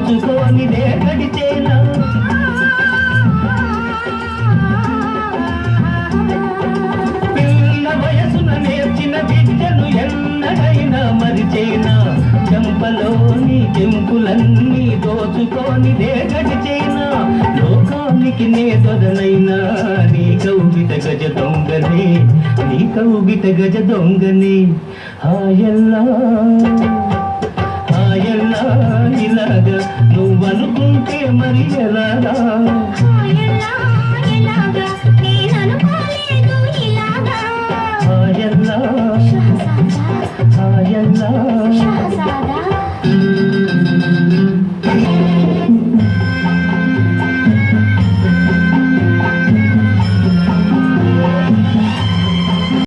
దోచుకొని గడిచేనా పిల్ల వయసున నేర్చిన విద్యను ఎన్నడైనా మరిచేనా? చెంపలోని చెంపులన్నీ దోచుకొని గడిచేనా లోకానికి నే దొరనైనా నీ కౌగిత గజ దొంగనే నీ కౌగిత గజ దొంగనే. హాయల్లా ఎలా ఇలాగా? నువ్వనుకుంటే మరి ఎలాగా